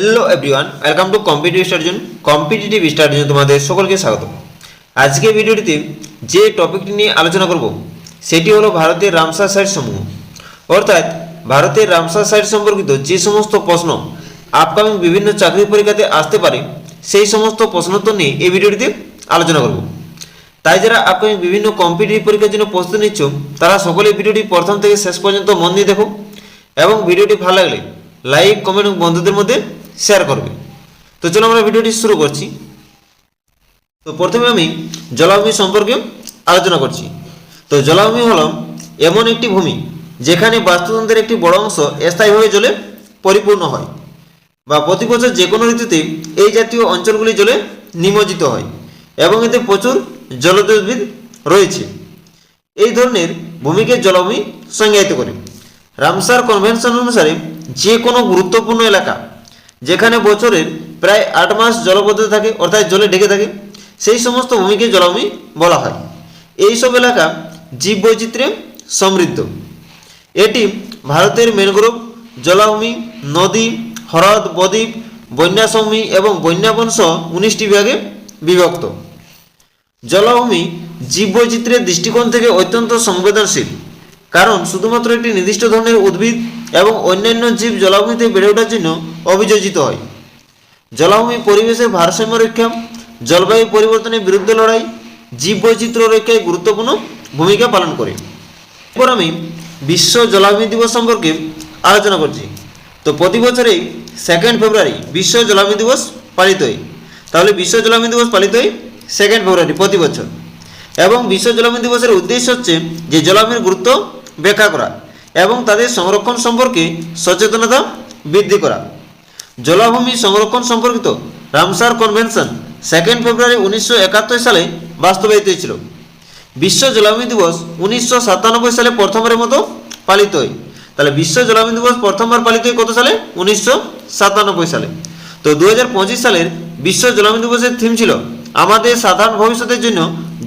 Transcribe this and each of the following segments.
Hello everyone welcome to competitive sturgeon competitive sturgeon তোমাদের সকলকে স্বাগত আজকে ভিডিওটিতে যে টপিকটি নিয়ে আলোচনা করব, সেটি হলো ভারতের রামসার সাইট সমূহ। অর্থাৎ ভারতের রামসার সাইট সম্পর্কিত যে সমস্ত প্রশ্ন আপকামিং বিভিন্ন চাকরি পরীক্ষাতে আসতে পারে, সেই সমস্ত প্রশ্নোত্তর নিয়ে এই ভিডিওটিতে আলোচনা করব। তাই যারা আপকামিং বিভিন্ন কম্পিটিটিভ পরীক্ষার জন্য প্রস্তুতি নিচ্ছ, তারা সকলে ভিডিওটি প্রথম থেকে শেষ পর্যন্ত মন দিয়ে দেখো এবং ভিডিওটি ভালো লাগলে লাইক কমেন্ট এবং বন্ধুদের মধ্যে শেয়ার করবে। তো চলো আমরা ভিডিওটি শুরু করছি। তো প্রথমে আমি জলাভূমি সম্পর্কে আলোচনা করছি। তো জলাভূমি হলো এমন একটি ভূমি যেখানে বাস্তুতন্ত্রের একটি বড় অংশ স্থায়ীভাবে জলে পরিপূর্ণ হয় বা প্রতি বছর যে কোনো ঋতুতে এই জাতীয় অঞ্চলগুলি জলে নিমজ্জিত হয় এবং এতে প্রচুর জলজ উদ্ভিদ রয়েছে। এই ধরনের ভূমিকে জলাভূমি সংজ্ঞায়িত করে। রামসার কনভেনশন অনুসারে যে কোনো গুরুত্বপূর্ণ এলাকা যেখানে বছরের প্রায় আট মাস জলবদ্ধতা থাকে, অর্থাৎ জলে ঢেকে থাকে, সেই সমস্ত ভূমিকে জলাভূমি বলা হয়। এই সব এলাকা জীববৈচিত্র্যে সমৃদ্ধ। এটি ভারতের ম্যানগ্রোভ জলাভূমি, নদী, হ্রদ বদ্বীপ বন্যাসমী এবং বন্যাবন সহ উনিশটি বিভাগে বিভক্ত। জলাভূমি জীববৈচিত্র্যের দৃষ্টিকোণ থেকে অত্যন্ত সংবেদনশীল, কারণ শুধুমাত্র একটি নির্দিষ্ট ধরনের উদ্ভিদ এবং অন্যান্য জীব জলাভূমিতে বেড়ে ওঠার জন্য অভিযোজিত হয়। জলাভূমি পরিবেশের ভারসাম্য রক্ষা, জলবায়ু পরিবর্তনের বিরুদ্ধে লড়াই, জীববৈচিত্র্য রক্ষায় গুরুত্বপূর্ণ ভূমিকা পালন করে। এরপর আমি বিশ্ব জলাভূমি দিবস সম্পর্কে আলোচনা করছি। তো প্রতি বছরেই সেকেন্ড ফেব্রুয়ারি বিশ্ব জলাভূমি দিবস পালিত হয়। তাহলে বিশ্ব জলাভূমি দিবস পালিত হয় সেকেন্ড ফেব্রুয়ারি প্রতি বছর। এবং বিশ্ব জলাভূমি দিবসের উদ্দেশ্য হচ্ছে যে জলাভূমির গুরুত্ব ব্যাখ্যা করা। এবং তাদের সংরক্ষণ সম্পর্কে সচেতনতা বৃদ্ধি করা। জলাভূমি সংরক্ষণ সম্পর্কিত রামসার কনভেনশন সেকেন্ড ফেব্রুয়ারি উনিশশো একাত্তর সালে বাস্তবায়িত হয়েছিল। বিশ্ব জলাভূমি দিবস উনিশশো সাতানব্বই সালে প্রথমবারের মতো পালিত হয়। তাহলে বিশ্ব জলাভূমি দিবস প্রথমবার পালিত হয় কত সালে? উনিশশো সাতানব্বই সালে। তো দু হাজার পঁচিশ সালের বিশ্ব জলাভূমি দিবসের থিম ছিল আমাদের সাধারণ ভবিষ্যতের জন্য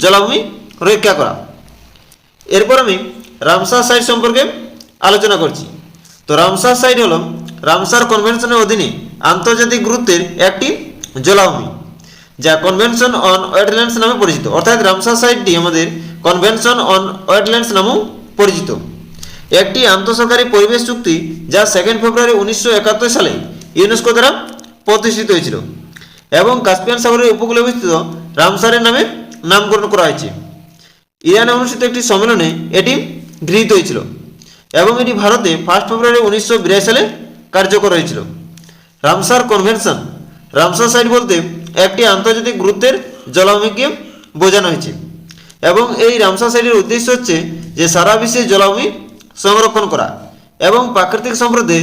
জলাভূমি রক্ষা করা। এরপর আমি রামসার সাইট সম্পর্কে আলোচনা করছি। তো রামসার সাইট হলো, রামসার কনভেনশনের অধীনে আন্তর্জাতিক গুরুত্বের একটি জলাভূমি, যা কনভেনশন অন ওয়েটল্যান্ডস নামে পরিচিত। অর্থাৎ রামসার সাইটটি আমাদের কনভেনশন অন ওয়েটল্যান্ডস নামেও পরিচিত। একটি আন্তঃসরকারি পরিবেশ চুক্তি, যা সেকেন্ড ফেব্রুয়ারি উনিশশো একাত্তর সালে ইউনেস্কো দ্বারা প্রতিষ্ঠিত হয়েছিল এবং কাস্পিয়ান সাগরের উপকূলে অবস্থিত রামসারের নামে নামকরণ করা হয়েছে। ইরানে অনুষ্ঠিত একটি সম্মেলনে এটি গৃহীত হয়েছিল। এবং এটি ভারতে ফার্স্ট ফেব্রুয়ারি উনিশশো বিরাশি সালে কার্যকর হয়েছিল। রামসার কনভেনশন রামসার সাইট বলতে একটি আন্তর্জাতিক গুরুত্বের জলাভূমিকে বোঝানো হয়েছে। এবং এই রামসার সাইটের উদ্দেশ্য হচ্ছে যে সারা বিশ্বে জলাভূমি সংরক্ষণ করা এবং প্রাকৃতিক সম্পদে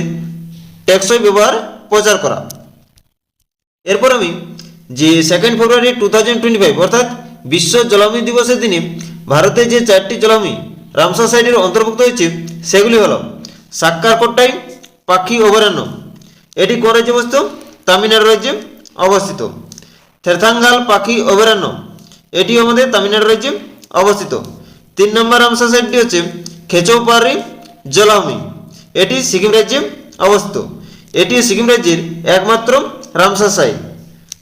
টেকসই ব্যবহার প্রচার করা। এরপর আমি যে second February two thousand twenty five অর্থাৎ বিশ্ব জলাভূমি দিবসের দিনে ভারতে যে চারটি জলাভূমি রামসার সাইটের অন্তর্ভুক্ত হয়েছে সেগুলি হলো সাক্কারকোট্টাই পাখি অভয়ারণ্য। এটি কোন রাজ্যে অবস্থিত? তামিলনাড়ু রাজ্যে অবস্থিত। থেরথাঙ্গাল, পাখি অভয়ারণ্য। এটি আমাদের তামিলনাড়ু রাজ্যে অবস্থিত। তিন নম্বর রামসার সাইটটি হচ্ছে খেচৌপাড়ি জলাভূমি। এটি সিকিম রাজ্যে অবস্থিত। এটি সিকিম রাজ্যের একমাত্র রামসার সাইট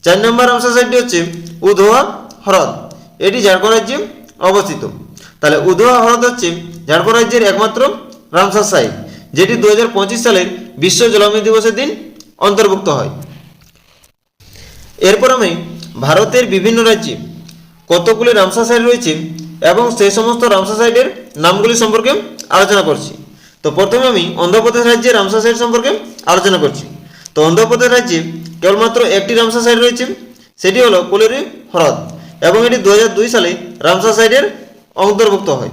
চার নম্বর রামসার সাইটটি হচ্ছে উধোয়া হ্রদ। এটি ঝাড়খণ্ড রাজ্যে অবস্থিত। তাহলে উধোয়া হ্রদ হচ্ছে ঝাড়খণ্ড রাজ্যের একমাত্র রামসার সাইট যেটি দু হাজার পঁচিশ সালের বিশ্ব জলাভূমি দিবসের দিন অন্তর্ভুক্ত হয়। এরপর আমি ভারতের বিভিন্ন রাজ্যে কতগুলি রামসার সাইট রয়েছে এবং সেই সমস্ত রামসার সাইটের নামগুলি সম্পর্কে আলোচনা করছি। তো প্রথমে আমি অন্ধ্রপ্রদেশ রাজ্যের রামসার সাইট সম্পর্কে আলোচনা করছি। তো অন্ধ্রপ্রদেশ রাজ্যে কেবলমাত্র একটি রামসার সাইট রয়েছে, সেটি হলো কোলেরি হ্রদ এবং এটি দু হাজার দুই সালে রামসার সাইটের অন্তর্ভুক্ত হয়।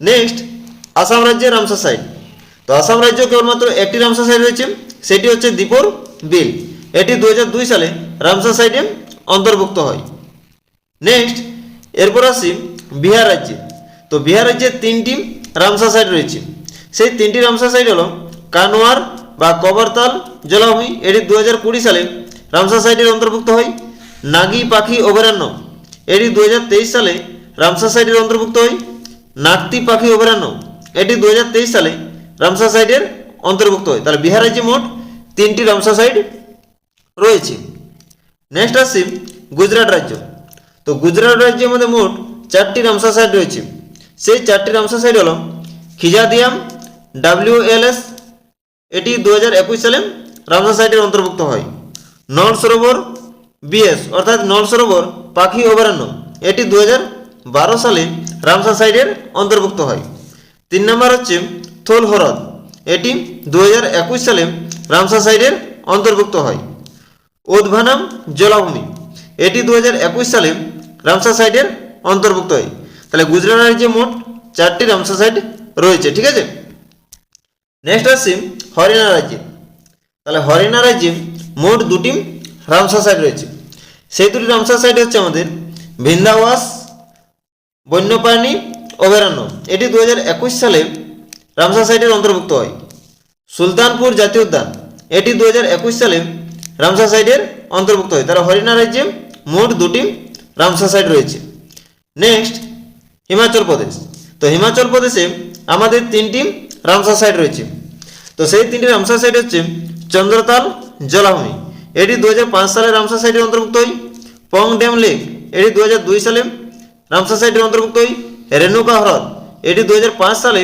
নেক্সট আসাম রাজ্যের রামসা সাইট তো আসাম রাজ্য কেবলমাত্র একটি রামসা সাইট রয়েছে, সেটি হচ্ছে দীপর বিল। এটি দু হাজার দুই সালে রামসা সাইটে অন্তর্ভুক্ত হয়। নেক্সট এরপর আসি বিহার রাজ্যে। তো বিহার রাজ্যে তিনটি রামসা সাইট রয়েছে। সেই তিনটি রামসা সাইট হলো কানোয়ার বা কবরতাল জলাভূমি। এটি দু হাজার কুড়ি সালে রামসা সাইটের অন্তর্ভুক্ত হয়। নাগি পাখি অভয়ারণ্য। এটি দু হাজার তেইশ সালে রামসার সাইটের অন্তর্ভুক্ত হয় নাগতি পাখি অভয়ারণ্য। এটি দু হাজার তেইশ সালে রামসার সাইটের অন্তর্ভুক্ত হয়। তাহলে বিহার রাজ্যে মোট তিনটি রামসার সাইট রয়েছে। নেক্সট আসছি গুজরাট রাজ্য। তো গুজরাট রাজ্যের মধ্যে মোট চারটি রামসার সাইট রয়েছে। সেই চারটি রামসার সাইট হল খিজাদিয়াম ডাব্লিউএলএস এটি দু হাজার একুশ সালে রামসার সাইটের অন্তর্ভুক্ত হয়। নল সরোবর বিএস অর্থাৎ নল সরোবর পাখি অভয়ারণ্য। এটি দু হাজার বারো সালে রামসার সাইডের অন্তর্ভুক্ত হয়। তিন নম্বর হচ্ছে থোল হরদ। এটি দু হাজার একুশ সালে রামসার সাইডের অন্তর্ভুক্ত হয়। উদ্ভানাম জলাভূমি। এটি দু হাজার একুশ সালে রামসার সাইডের অন্তর্ভুক্ত হয়। তাহলে গুজরাট রাজ্যে মোট চারটি রামসার সাইট রয়েছে, ঠিক আছে? নেক্সট আসছি হরিয়ানা রাজ্যে। তাহলে হরিয়ানা রাজ্যে মোট দুটি রামসার সাইট রয়েছে। সেই দুটি রামসার সাইট হচ্ছে আমাদের ভিন্দাওয়াস বন্যপ্রাণী অভয়ারণ্য। এটি দু হাজার একুশ সালে রামসার সাইটের অন্তর্ভুক্ত হয়। সুলতানপুর জাতীয় উদ্যান। এটি দু হাজার একুশ সালে রামসার সাইটের অন্তর্ভুক্ত হয়। তারা হরিয়ানা রাজ্যে মোট দুটি রামসার সাইট রয়েছে। নেক্সট হিমাচল প্রদেশ। তো হিমাচল প্রদেশে আমাদের তিনটি রামসার সাইট রয়েছে। তো সেই তিনটি রামসার সাইট হচ্ছে চন্দ্রতাল, জলাভূমি। এটি দু হাজার পাঁচ সালে রামসার সাইটের অন্তর্ভুক্ত হয়। Pong dam lake. এটি দু হাজার দুই সালে রামসার সাইটের অন্তর্ভুক্ত হয় রেণুকা হ্রদ এটি দু হাজার পাঁচ সালে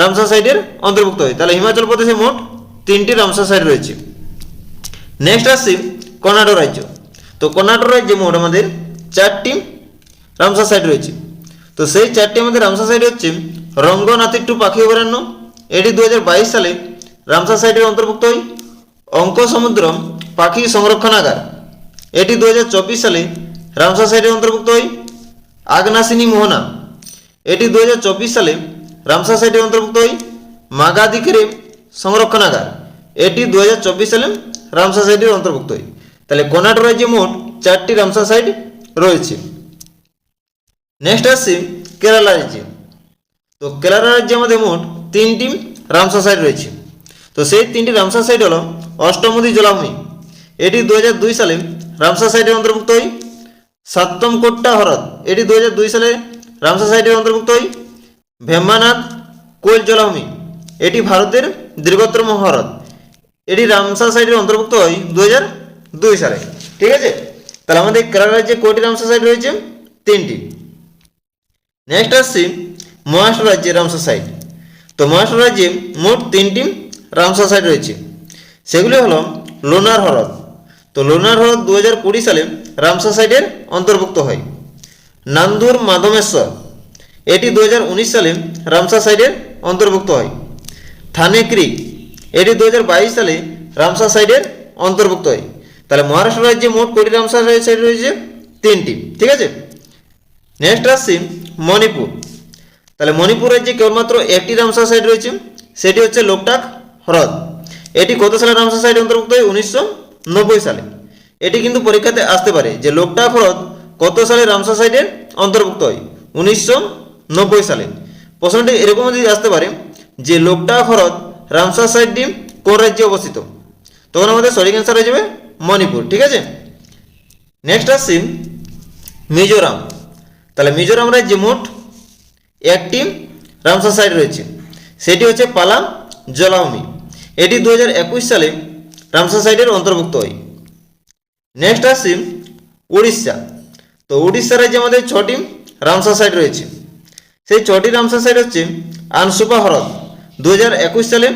রামসার সাইটের অন্তর্ভুক্ত হয় তাহলে হিমাচল প্রদেশে মোট তিনটি রামসার সাইট রয়েছে। নেক্সট আসছি কর্ণাটক রাজ্য। তো কর্ণাটক রাজ্যে মোট আমাদের চারটি রামসার সাইট রয়েছে। তো সেই চারটি আমাদের রামসার সাইট হচ্ছে রঙ্গনাথিট্টু পাখি অভয়ারণ্য। এটি দু হাজার বাইশ সালে রামসার সাইটের অন্তর্ভুক্ত হয় অঙ্ক সমুদ্র পাখি সংরক্ষণাগার। এটি দুহাজার চব্বিশ সালে রামসার সাইটের অন্তর্ভুক্ত হয় আগ্নাসিনী মোহনা। এটি দুই হাজার চব্বিশ সালে রামসা সাইটের অন্তর্ভুক্ত হয় মাগাদিকেরে সংরক্ষণাগার। এটি দু হাজার চব্বিশ সালে রামসা সাইটের অন্তর্ভুক্ত হয়। তাহলে কর্ণাটক রাজ্যে মোট চারটি রামসার সাইট রয়েছে। নেক্সট আসছি কেরালা রাজ্যে। তো কেরালা রাজ্যে আমাদের মোট তিনটি রামসার সাইট রয়েছে। তো সেই তিনটি রামসার সাইট হল অষ্টমদী জলাভূমি। এটি দুই হাজার দুই সালে রামসার সাইটের অন্তর্ভুক্ত হয় সাতম কোট্টা হ্রদ। এটি দু হাজার দুই সালে রামসার সাইটের অন্তর্ভুক্ত হয় ভেম্বানাথ কোল জলাভূমি। এটি ভারতের দীর্ঘতম হ্রদ। এটি রামসার সাইটের অন্তর্ভুক্ত হয় দু হাজার দুই সালে। ঠিক আছে? তাহলে আমাদের কেরালা রাজ্যে কয়টি রামসার সাইট রয়েছে? তিনটি। নেক্সট আসছি মহারাষ্ট্র রাজ্যে রামসার সাইট তো মহারাষ্ট্র রাজ্যে মোট তিনটি রামসার সাইট রয়েছে। সেগুলি হলো লোনার হ্রদ। তো লোনার হ্রদ দু হাজার কুড়ি সালে রামসার সাইটের অন্তর্ভুক্ত হয়। নান্দুর মাধমেশ্বর এটি দু হাজার উনিশ সালে রামসার সাইটের অন্তর্ভুক্ত হয়। থানে ক্রিক, এটি দু হাজার বাইশ সালে রামসা সাইটের অন্তর্ভুক্ত হয়। তাহলে মহারাষ্ট্র রাজ্যে মোট কোটি রামসার সাইট রয়েছে তিনটি, ঠিক আছে? নেক্সট আসছি মণিপুর। তাহলে মণিপুর রাজ্যে কেবলমাত্র একটি রামসার সাইট রয়েছে, সেটি হচ্ছে লোকটাক হ্রদ। এটি কত সালে রামসার সাইট অন্তর্ভুক্ত হয়? উনিশশো নব্বই সালে। এটি কিন্তু পরীক্ষাতে আসতে পারে যে লোকটা হ্রদ কত সালে রামসার সাইটের অন্তর্ভুক্ত হয়? উনিশশো নব্বই সালে। প্রশ্নটি এরকম যদি আসতে পারে যে লোকটা হ্রদ রামসার সাইটটি কোন রাজ্যে অবস্থিত? তখন আমাদের সঠিক অ্যান্সার হয়ে যাবে মণিপুর, ঠিক আছে? নেক্সট আসছি মিজোরাম। তাহলে মিজোরাম রাজ্যে মোট একটি রামসার সাইট রয়েছে। সেটি হচ্ছে পালা জলাভূমি। এটি দু হাজার একুশ সালে রামসার সাইটের অন্তর্ভুক্ত হয়। নেক্সট আসছি উড়িষ্যা। তো উড়িষ্যা রাজ্যে আমাদের ছটি রামসার সাইট রয়েছে। সেই ছটি রামসার সাইট হচ্ছে আনসুপা হ্রদ দু হাজার একুশ সালে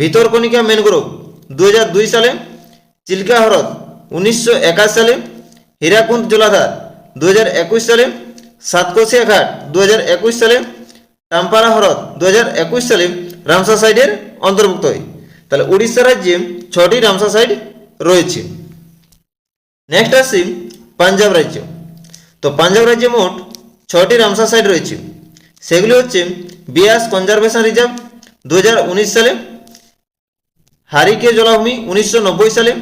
ভিতরকণিকা ম্যানগ্রোভ দু সালে চিল্কা হ্রদ, উনিশশো সালে হীরাকুন্দ জলাধার দু হাজার একুশ সালে সাতকোশিয়া ঘাট দু হাজার একুশ সালে টাম্পারা হ্রদ দু হাজার একুশ সালে রামসার সাইটের অন্তর্ভুক্ত হয়। তাহলে উড়িষ্যা রাজ্যে ছটি রামসার সাইট রয়েছে। নেক্সট আসছি পাঞ্জাব রাজ্য। তো পাঞ্জাব রাজ্যে মোট ছটি রামসার সাইট রয়েছে। সেগুলি হচ্ছে বিয়াস কনজারভেশন রিজার্ভ দু হাজার উনিশ সালে হারিকে জলাভূমি উনিশশো নব্বই সালে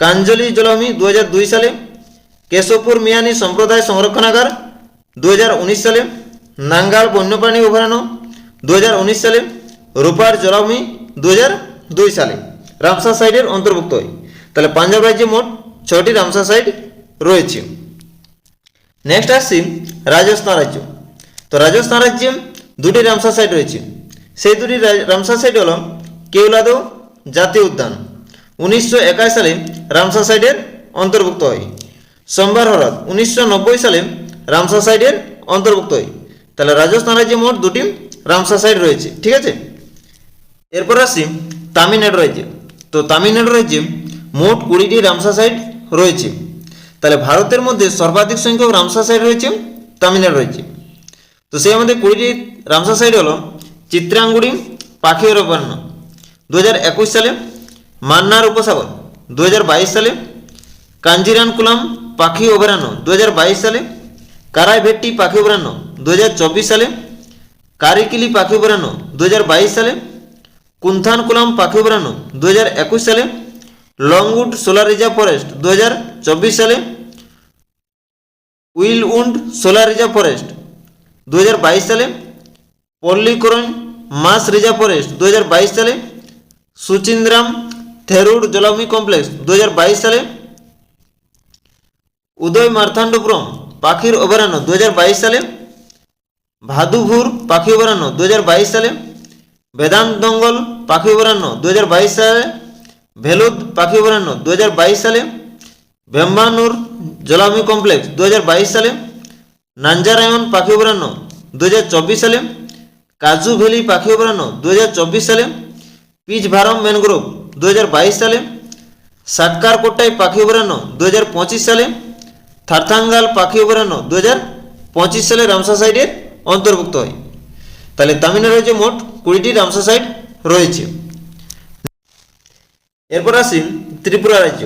কাঞ্জলি জলাভূমি দু হাজার দুই সালে কেশবপুর মিয়ানি সম্প্রদায় সংরক্ষণাগার দু হাজার উনিশ সালে নাঙ্গাল বন্যপ্রাণী অভয়ারণ্য দু হাজার উনিশ সালে রূপার জলাভূমি দু হাজার দুই সালে। রামসার সাইটের অন্তর্ভুক্ত হয়। তাহলে পাঞ্জাব রাজ্যে মোট ছটি রামসার সাইট রয়েছে। নেক্সট আসছি রাজস্থান রাজ্য। তো রাজস্থান রাজ্যে দুটি রামসার সাইট রয়েছে। সেই দুটি রামসার সাইট হল কেওলাদো জাতীয় উদ্যান। উনিশশো সালে রামসার সাইডের অন্তর্ভুক্ত হয়। সোমবার হ্রদ উনিশশো নব্বই সালে রামসার সাইডের অন্তর্ভুক্ত হয়। তাহলে রাজস্থান রাজ্যে মোট দুটি রামসার সাইড রয়েছে, ঠিক আছে? এরপর আসি তামিলনাড়ু রাজ্যে। তো তামিলনাড়ু রাজ্যে মোট কুড়িটি রামসার সাইট রয়েছে। তাহলে ভারতের মধ্যে সর্বাধিক সংখ্যক রামসার সাইট রয়েছে, তামিলনাড়ু রয়েছে। তো সেই আমাদের কুড়িটি রামসার সাইট হলো চিত্রাঙ্গুড়ি পাখি অভয়ারণ্য দু সালে মান্নার উপসাগর দু হাজার বাইশ সালে কাঞ্জিরানকুলাম, পাখি অভয়ারণ্য দু হাজার বাইশ সালে কারাইভেট্টি পাখি অভয়ারণ্য দু সালে কারিকিলি পাখি অভয়ারণ্য দু হাজার বাইশ সালে কুন্থানকুলাম পাখি অভয়ারণ্য দু সালে লংউড সোলার রিজার্ভ ফরেস্ট দু হাজার চব্বিশ সালে, উইলউন্ড সোলার রিজার্ভ ফরেস্ট দু সালে, পল্লিকরণ মাস রিজার্ভ ফরেস্ট দু সালে, সুচিন্দ্রাম থেরুড জলাভূমি কমপ্লেক্স দু সালে, উদয় মার্থান্ডপুরম পাখির অভয়ারণ্য দু সালে, ভাদুভুর পাখি অভয়ারণ্য দু সালে, বেদান্ত দঙ্গল পাখি অভয়ারণ্য দু সালে ভেলুদ পাখি অভয়ারণ্য দু হাজার বাইশ সালে ভেম্বানুর জলাভূমি কমপ্লেক্স দু হাজার বাইশ সালে নাঞ্জারায়ন পাখি অভয়ারণ্য দু হাজার চব্বিশ সালে কাজু ভ্যালি পাখি অভয়ারণ্য দু হাজার চব্বিশ সালে পিচ ভারম ম্যানগ্রোভ দু হাজার বাইশ সালে সাটকার কোট্টাই পাখি অভয়ারণ্য দু হাজার পঁচিশ সালে থারথাঙ্গাল পাখি অভয়ারণ্য দু হাজার পঁচিশ সালে রামসা সাইডের অন্তর্ভুক্ত হয়। তাহলে তামিলনাড়ু রাজ্যে মোট কুড়িটি রামসা সাইট রয়েছে। এরপর আসি ত্রিপুরা রাজ্য।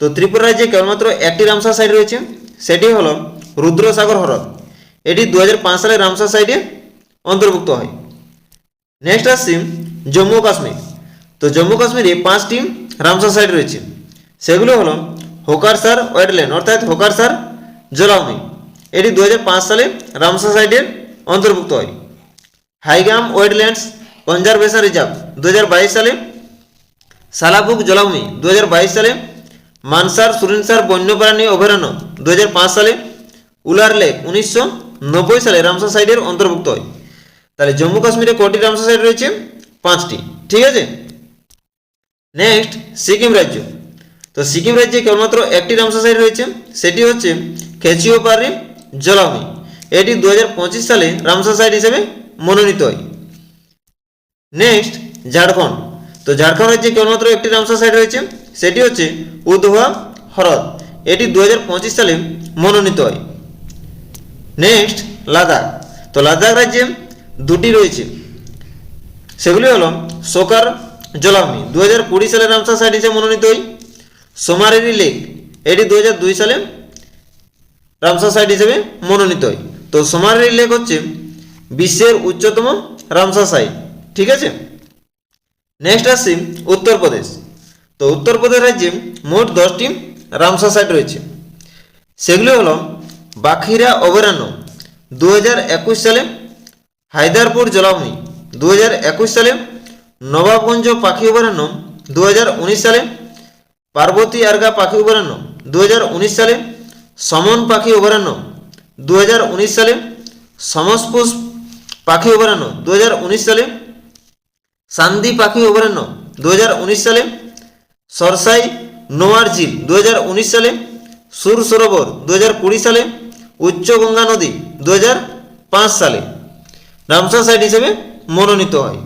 তো ত্রিপুরা রাজ্যে কেবলমাত্র একটি রামসা সাইট রয়েছে, সেটি হলো রুদ্রসাগর হ্রদ। এটি দু হাজার পাঁচ সালে রামসা সাইডে অন্তর্ভুক্ত হয়। নেক্সট আসছি জম্মু কাশ্মীর। তো জম্মু কাশ্মীরে পাঁচটি রামসার সাইট রয়েছে। সেগুলো হলো হোকারসার ওয়েটল্যান্ড অর্থাৎ হোকারসার জলাভূমি। এটি দু হাজার পাঁচ সালে রামসার সাইটের অন্তর্ভুক্ত হয়। হাইগাম ওয়েটল্যান্ডস কনজারভেশন রিজার্ভ দু হাজার বাইশ সালে সালাবুক জলাভূমি দু হাজার বাইশ সালে। মানসার, সুরিনসার, বন্যপ্রাণী অভয়ারণ্য দু হাজার পাঁচ সালে। উলার লেক, উনিশশো নব্বই সালে রামসার সাইডের অন্তর্ভুক্ত হয়। তাহলে জম্মু কাশ্মীরে কটি রামসার সাইট রয়েছে? পাঁচটি। ঠিক আছে? নেক্সট, সিকিম রাজ্য। তো সিকিম রাজ্যে কেবলমাত্র একটি রামসার সাইট রয়েছে, সেটি হচ্ছে খেচিও খেচিওপারি জলাভূমি। এটি দু হাজার পঁচিশ সালে রামসার সাইট হিসেবে মনোনীত হয়। নেক্সট, ঝাড়খণ্ড। তো ঝাড়খণ্ড রাজ্যে কেবলমাত্র একটি রামসার সাইট রয়েছে, সেটি হচ্ছে উধোয়া হ্রদ। এটি দু হাজার পঁচিশ সালে মনোনীত হয়। নেক্সট লাদাখ। তো লাদাখ রাজ্যে দুটি রয়েছে। সেগুলি হলো সোকার জলাভূমি। দু হাজার কুড়ি সালে রামসার সাইট হিসেবে মনোনীত হয় সোমারেরি লেক। এটি দু হাজার দুই সালে রামসার সাইট হিসেবে মনোনীত হয় তো সোমারেরি লেক হচ্ছে বিশ্বের উচ্চতম রামসার সাইট ঠিক আছে? নেক্সট আসছি উত্তরপ্রদেশ তো উত্তরপ্রদেশ রাজ্যে মোট দশটি রামসার সাইট রয়েছে। সেগুলি হলো বাখিরা অভয়ারণ্য দু হাজার একুশ সালে, হায়দারপুর জলাভূমি দু সালে, নবাবগঞ্জ পাখি অভয়ারণ্য দু হাজার উনিশ সালে, পার্বতী আরগা পাখি অভয়ারণ্য দু হাজার উনিশ সালে, সমন পাখি অভয়ারণ্য দু হাজার উনিশ সালে, সমসপুষ পাখি অভয়ারণ্য দু হাজার উনিশ সালে সান্দি পাখি অভয়ারণ্য দু হাজার উনিশ সালে সরসাই নোয়ার ঝিল দু সালে সুর সরোবর দু হাজার কুড়ি সালে উচ্চ গঙ্গা নদী দু হাজার পাঁচ সালে রামসার সাইট হিসেবে মনোনীত হয়।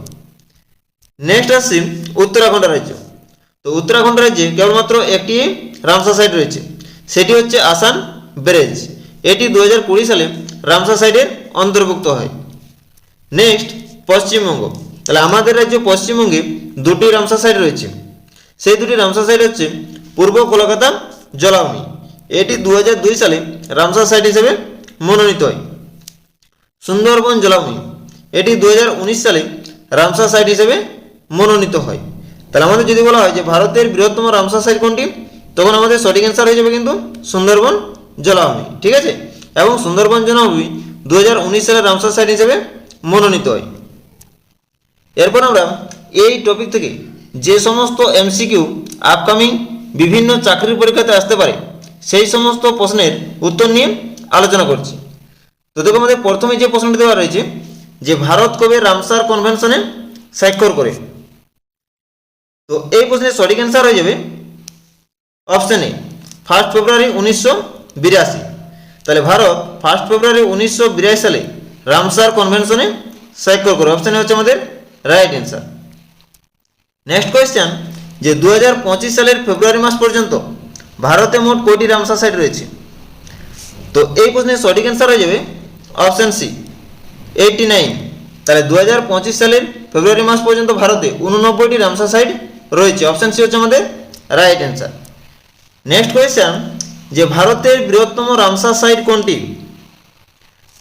নেক্সট আসছি উত্তরাখণ্ড রাজ্য। তো উত্তরাখণ্ড রাজ্যে কেবলমাত্র একটি রামসার সাইট রয়েছে, সেটি হচ্ছে আসান ব্যারেজ এটি দু হাজার কুড়ি সালে রামসার সাইটের অন্তর্ভুক্ত হয়। নেক্সট পশ্চিমবঙ্গ। তাহলে আমাদের রাজ্য পশ্চিমবঙ্গে দুটি রামসার সাইট রয়েছে। সেই দুটি রামসার সাইট হচ্ছে পূর্ব কলকাতা জলাভূমি। এটি দু হাজার দুই সালে রামসার সাইট হিসেবে মনোনীত হয়। সুন্দরবন জলাভূমি। এটি দু হাজার উনিশ সালে রামসার সাইট হিসেবে মনোনীত হয়। তাহলে আমাদের যদি বলা হয় যে ভারতের বৃহত্তম রামসার সাইট কোনটি? তখন আমাদের সঠিক অ্যান্সার হয়ে যাবে কিন্তু সুন্দরবন জলাভূমি। ঠিক আছে? এবং সুন্দরবন জলাভূমি দু হাজার উনিশ সালে রামসার সাইট হিসেবে মনোনীত হয়। এরপর আমরা এই টপিক থেকে যে সমস্ত এমসিকিউ আপকামিং বিভিন্ন চাকরির পরীক্ষাতে আসতে পারে, সেই সমস্ত প্রশ্নের উত্তর নিয়ে আলোচনা করছি। তো দেখো আমাদের প্রথমে যে প্রশ্নটি দেওয়া রয়েছে, যে ভারত কবে রামসার কনভেনশনে স্বাক্ষর করে? তো এই প্রশ্নের সঠিক অ্যান্সার হয়ে যাবে অপশন এ ফার্স্ট ফেব্রুয়ারি উনিশশো বিরাশি। তাহলে ভারত ফার্স্ট ফেব্রুয়ারি উনিশশো বিরাশি সালে রামসার কনভেনশনে স্বাক্ষর করে অপশানে হচ্ছে আমাদের রাইট অ্যান্সার নেক্সট কোয়েশ্চেন যে দু হাজার পঁচিশ সালের ফেব্রুয়ারি মাস পর্যন্ত ভারতে মোট কয়টি রামসার সাইট রয়েছে? তো এই প্রশ্নের সঠিক অ্যান্সার হয়ে যাবে অপশান সি এইটটি নাইন তাহলে দু হাজার পঁচিশ সালের ফেব্রুয়ারি মাস পর্যন্ত ভারতে উননব্বইটি রামসার সাইট রয়েছে। অপশান সি হচ্ছে আমাদের রাইট অ্যান্সার নেক্সট কোয়েশ্চেন যে ভারতের বৃহত্তম রামসার সাইট কোনটি?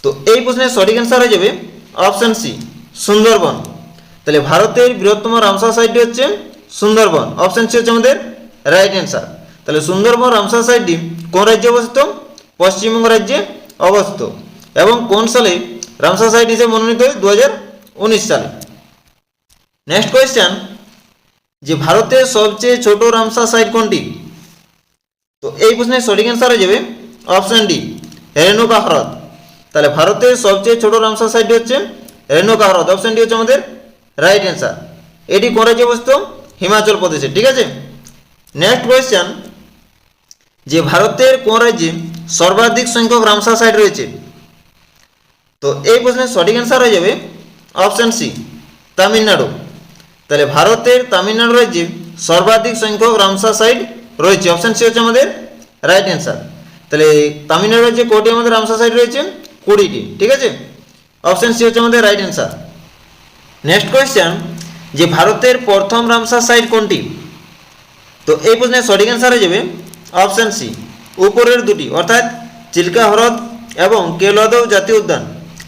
তো এই প্রশ্নের সঠিক অ্যান্সার হয়ে যাবে অপশান সি সুন্দরবন। তাহলে ভারতের বৃহত্তম রামসার সাইটটি হচ্ছে সুন্দরবন। অপশান সি হচ্ছে আমাদের রাইট অ্যান্সার তাহলে সুন্দরবন রামসার সাইটটি কোন রাজ্যে অবস্থিত? পশ্চিমবঙ্গ রাজ্যে অবস্থিত। এবং কোন সালে রামসার সাইট হিসেবে মনোনীত হয়? দু হাজার উনিশ সালে। নেক্সট কোয়েশ্চেন যে ভারতের সবচেয়ে ছোট রামসার সাইট কোনটি? তো এই প্রশ্নের সঠিক অ্যান্সার হয়ে যাবে অপশান ডি রেণুকা হ্রদ। তাহলে ভারতের সবচেয়ে ছোট রামসার সাইটটি হচ্ছে রেণুকা হ্রদ। অপশানটি হচ্ছে আমাদের রাইট অ্যান্সার এটি রাজ্যে অবস্থিত হিমাচল প্রদেশে ঠিক আছে? নেক্সট কোয়েশ্চেন যে ভারতের কোন রাজ্যে সর্বাধিক সংখ্যক রামসার সাইট রয়েছে? তো এই প্রশ্নের সঠিক অ্যান্সার হয়ে যাবে অপশান সি তামিলনাড়ু। তাহলে ভারতের তামিলনাড়ু রাজ্যে সর্বাধিক সংখ্যক রামসার সাইট রয়েছে? অপশান সি হচ্ছে আমাদের রাইট অ্যান্সার তাহলে তামিলনাড়ু রাজ্যে কোটি আমাদের রামসার সাইট রয়েছে? কুড়িটি, ঠিক আছে? অপশান সি হচ্ছে আমাদের রাইট অ্যান্সার নেক্সট কোয়েশ্চেন যে ভারতের প্রথম রামসার সাইট কোনটি? তো এই প্রশ্নের সঠিক অ্যান্সার হয়ে যাবে অপশান সি উপরের দুটি, অর্থাৎ চিল্কা হ্রদ এবং কেলাদৌ জাতীয় উদ্যান,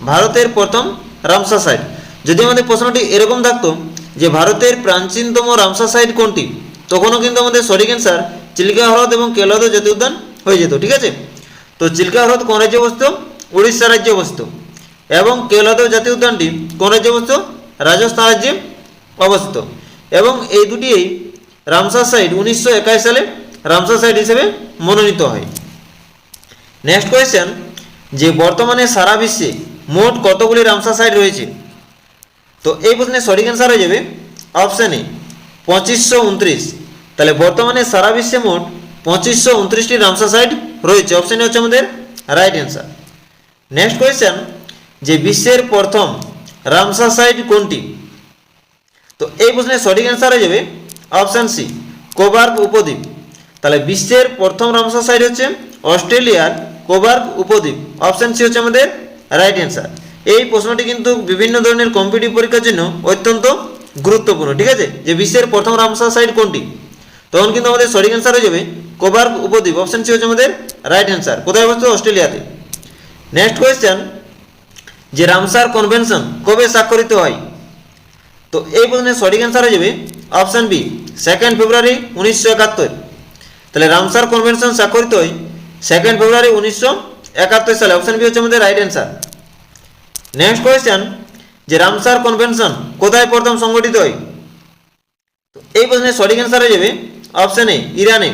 ভারতের প্রথম রামসার সাইট যদি আমাদের প্রশ্নটি এরকম থাকতো যে ভারতের প্রাচীনতম রামসার সাইট কোনটি, তখনও কিন্তু আমাদের সঠিক অ্যান্সার চিল্কা হ্রদ এবং কেলাদৌ জাতীয় উদ্যান হয়ে যেত, ঠিক আছে? তো চিল্কা হ্রদ কোন রাজ্যে অবস্থিত? উড়িষ্যা রাজ্যে অবস্থিত। এবং কেলাদৌ জাতীয় উদ্যানটি কোন রাজ্যে অবস্থিত? রাজস্থান রাজ্যে অবস্থিত। এবং এই দুটি রামসার সাইট উনিশশো সালে রামসার সাইট হিসেবে মনোনীত হয়। নেক্সট কোয়েশ্চেন যে বর্তমানে সারা বিশ্বে মোট কতগুলি রামসার সাইট রয়েছে? তো এই প্রশ্নের সঠিক অ্যান্সার হয়ে যাবে অপশান এ পঁচিশশো উনত্রিশ। তাহলে বর্তমানে সারা বিশ্বে মোট পঁচিশশো উনত্রিশটি রামসার সাইট রয়েছে। অপশানে হচ্ছে আমাদের রাইট অ্যান্সার নেক্সট কোয়েশ্চেন যে বিশ্বের প্রথম রামসার সাইট কোনটি? তো এই প্রশ্নের সঠিক অ্যান্সার হয়ে যাবে অপশান সি কোবার্গ উপদ্বীপ। তাহলে বিশ্বের প্রথম রামসার সাইট হচ্ছে অস্ট্রেলিয়ার কোবার্গ উপদ্বীপ। অপশান সি হচ্ছে আমাদের রাইট অ্যান্সার এই প্রশ্নটি কিন্তু বিভিন্ন ধরনের কম্পিটিভ পরীক্ষার জন্য অত্যন্ত গুরুত্বপূর্ণ, ঠিক আছে? যে বিশ্বের প্রথম রামসার সাইট কোনটি? তখন কিন্তু আমাদের সঠিক অ্যান্সার হয়ে যাবে কোবার্গ উপদ্বীপ। অপশান সি হচ্ছে আমাদের রাইট অ্যান্সার কোথায় অবস্থিত? অস্ট্রেলিয়াতে। নেক্সট কোয়েশ্চেন যে রামসার কনভেনশন কবে স্বাক্ষরিত হয়? তো এই প্রশ্নের সঠিক অ্যান্সার হয়ে যাবে অপশান বি সেকেন্ড ফেব্রুয়ারি উনিশশো একাত্তর। তাহলে রামসার কনভেনশন স্বাক্ষরিত হয় সেকেন্ড ফেব্রুয়ারি উনিশশো একাত্তর সালে। অপশান বি হচ্ছে আমাদের রাইট অ্যান্সার নেক্সট কোয়েশ্চেন যে রামসার কনভেনশন কোথায় প্রথম সংগঠিত হয়? এই প্রশ্নের সঠিক অ্যান্সার হয়ে যাবে অপশান এ ইরানে।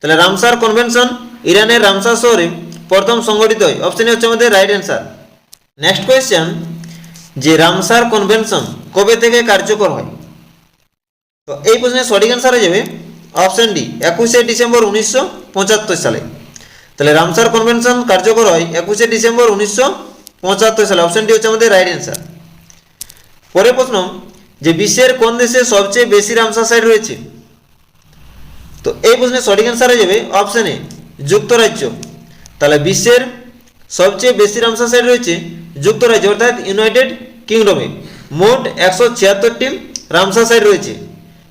তাহলে রামসার কনভেনশন ইরানের রামসার শহরে প্রথম সংগঠিত হয়। অপশানে হচ্ছে আমাদের রাইট অ্যান্সার নেক্সট কোয়েশ্চেন যে রামসার কনভেনশন কবে থেকে কার্যকর হয়? তো এই প্রশ্নের সঠিক অ্যান্সার হয়ে যাবে অপশান ডি একুশে ডিসেম্বর উনিশশো পঁচাত্তর সালে। তাহলে রামসার কনভেনশন কার্যকর হয় একুশে ডিসেম্বর উনিশশো পঁচাত্তর সালে। অপশান ডি হচ্ছে আমাদের রাইট অ্যান্সার পরের প্রশ্ন, যে বিশ্বের কোন দেশে সবচেয়ে বেশি রামসার সাইট রয়েছে? তো এই প্রশ্নের সঠিক অ্যান্সার হয়ে যাবে অপশান এ যুক্তরাজ্য। তাহলে বিশ্বের সবচেয়ে বেশি রামসার সাইট রয়েছে যুক্তরাজ্য অর্থাৎ ইউনাইটেড কিংডমে। মোট একশো ছিয়াত্তরটি রামসার সাইট রয়েছে।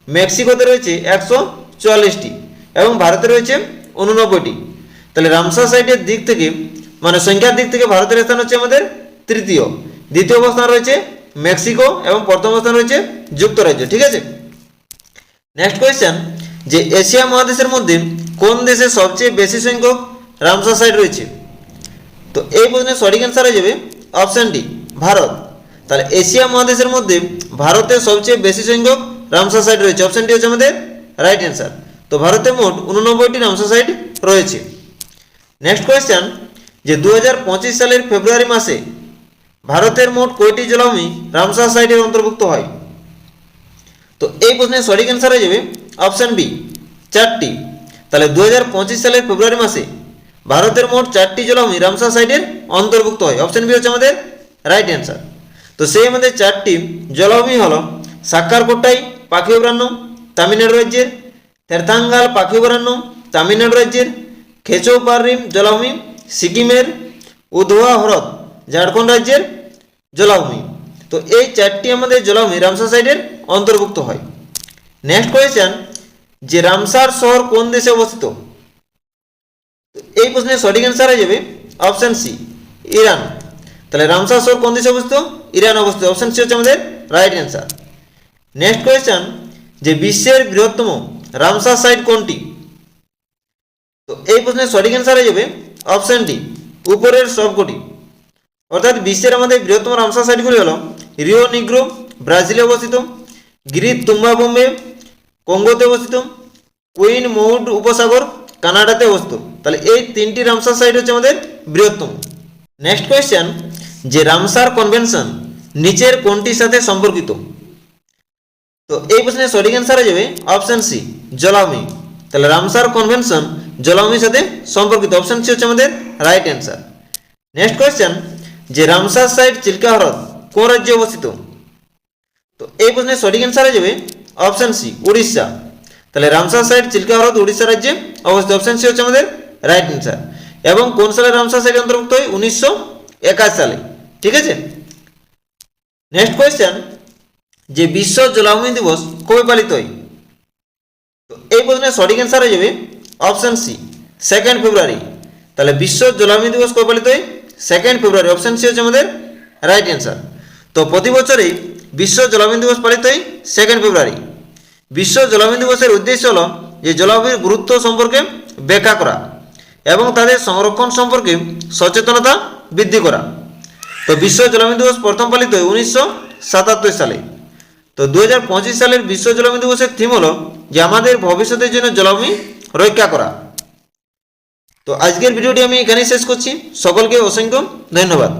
মেক্সিকোতে রয়েছে একশো চুয়াল্লিশটি এবং ভারতে রয়েছে উননব্বইটি। তাহলে রামসার সাইটের দিক থেকে মানে সংখ্যার দিক থেকে ভারতের স্থান হচ্ছে আমাদের তৃতীয়। দ্বিতীয় অবস্থান রয়েছে মেক্সিকো এবং প্রথম অবস্থান রয়েছে যুক্তরাজ্য, ঠিক আছে? নেক্সট কোয়েশ্চেন যে এশিয়া মহাদেশের মধ্যে কোন দেশে সবচেয়ে বেশি সংখ্যক রামসার সাইট রয়েছে? তো এই প্রশ্নের সঠিক অ্যান্সার হয়ে যাবে অপশান ডি, ভারত। তাহলে এশিয়া মহাদেশের মধ্যে ভারতের সবচেয়ে বেশি সংখ্যক রামসার সাইট রয়েছে। অপশান ডি হচ্ছে আমাদের রাইট অ্যান্সার তো ভারতে মোট উননব্বইটি রামসার সাইট রয়েছে। নেক্সট কোয়েশ্চেন যে দু হাজার পঁচিশ সালের ফেব্রুয়ারি মাসে ভারতের মোট কয়টি জলাভূমি রামসার সাইটের অন্তর্ভুক্ত হয়? তো এই প্রশ্নের সঠিক অ্যান্সার হয়ে যাবে অপশান বি চারটি। তাহলে দু হাজার পঁচিশ সালের ফেব্রুয়ারি মাসে ভারতের মোট চারটি জলাভূমি রামসার সাইডের অন্তর্ভুক্ত হয়। অপশন বি হচ্ছে আমাদের রাইট অ্যান্সার তো সেই আমাদের চারটি জলাভূমি হলো সাক্কারকোট্টাই পাখি অভয়ারণ্য, তামিলনাড়ু রাজ্যের থেরথাঙ্গাল পাখি অভয়ারণ্য, তামিলনাড়ু রাজ্যের খেচৌপারিম জলাভূমি, সিকিমের, উধোয়া, হ্রদ, ঝাড়খণ্ড রাজ্যের জলাভূমি। তো এই চারটি আমাদের জলাভূমি রামসার সাইডের অন্তর্ভুক্ত হয়। নেক্সট কোয়েশ্চেন যে রামসার শহর কোন দেশে অবস্থিত? এই প্রশ্নের সঠিক অ্যান্সার হয়ে যাবে অপশন সি ইরান তাহলে রামসার শহর কোন দেশে অবস্থিত? ইরান অবস্থিত। অপশন সি হচ্ছে আমাদের রাইট অ্যান্সার নেক্সট কোয়েশ্চেন যে বিশ্বের বৃহত্তম রামসার সাইট কোনটি? তো এই প্রশ্নের সঠিক অ্যান্সার হয়ে যাবে অপশন ডি উপরের সবকটি। অর্থাৎ বিশ্বের আমাদের বৃহত্তম রামসার সাইটগুলি হলো রিও নিগ্রো, ব্রাজিলে অবস্থিত গিরিত তুম্বা বোম্বে কঙ্গোতে অবস্থিত কুইন মৌড উপসাগর, কানাডাতে অবস্থিত। তাহলে এই তিনটি রামসার সাইট হচ্ছে আমাদের বৃহত্তম। নেক্সট কোয়েশ্চেন যে রামসার কনভেনশন নিচের কোনটির সাথে সম্পর্কিত? তো এই প্রশ্নের সঠিক অ্যান্সার হয়ে যাবে অপশন সি জলাভূমি। তাহলে রামসার কনভেনশন জলাভূমির সাথে সম্পর্কিত। অপশন সি হচ্ছে আমাদের রাইট অ্যান্সার নেক্সট কোয়েশ্চেন যে রামসার সাইট চিল্কা হ্রদ কোন রাজ্যে অবস্থিত? তো এই প্রশ্নের সঠিক অ্যান্সার হয়ে যাবে অপশন সি উড়িষ্যা। তাহলে রামসার সাইট চিল্কা হ্রদ উড়িষ্যা রাজ্যে অবস্থিত। অপশন সি হচ্ছে আমাদের রাইট অ্যান্সার এবং কোন সালে রামসার সাইট অন্তর্ভুক্ত হয় উনিশশো একাশ সালে। ঠিক আছে? নেক্সট কোয়েশ্চেন যে বিশ্ব জলাভূমি দিবস কবে পালিত হয়? এই প্রশ্নের সঠিক অ্যান্সার হয়ে যাবে অপশন সি সেকেন্ড ফেব্রুয়ারি তাহলে বিশ্ব জলাভূমি দিবস কবে পালিত হয়? সেকেন্ড ফেব্রুয়ারি অপশন সি হচ্ছে আমাদের রাইট অ্যান্সার তো প্রতি বছরই বিশ্ব জলাভূমি দিবস পালিত হয় সেকেন্ড ফেব্রুয়ারি বিশ্ব জলাভূমি দিবসের উদ্দেশ্য হল যে জলাভূমির গুরুত্ব সম্পর্কে ব্যাখ্যা করা। এবং তাদের সংরক্ষণ সম্পর্কে সচেতনতা বৃদ্ধি করা। তো বিশ্ব জলবায়ু দিবস প্রথম পালিত উনিশশো সাতাত্তর সালে। তো দু হাজার পঁচিশ সালের বিশ্ব জলবায়ু দিবসের থিম হল যে আমাদের ভবিষ্যতের জন্য জলবায়ু রক্ষা করা। তো আজকের ভিডিওটি আমি এখানেই শেষ করছি। সকলকে অসংখ্য ধন্যবাদ।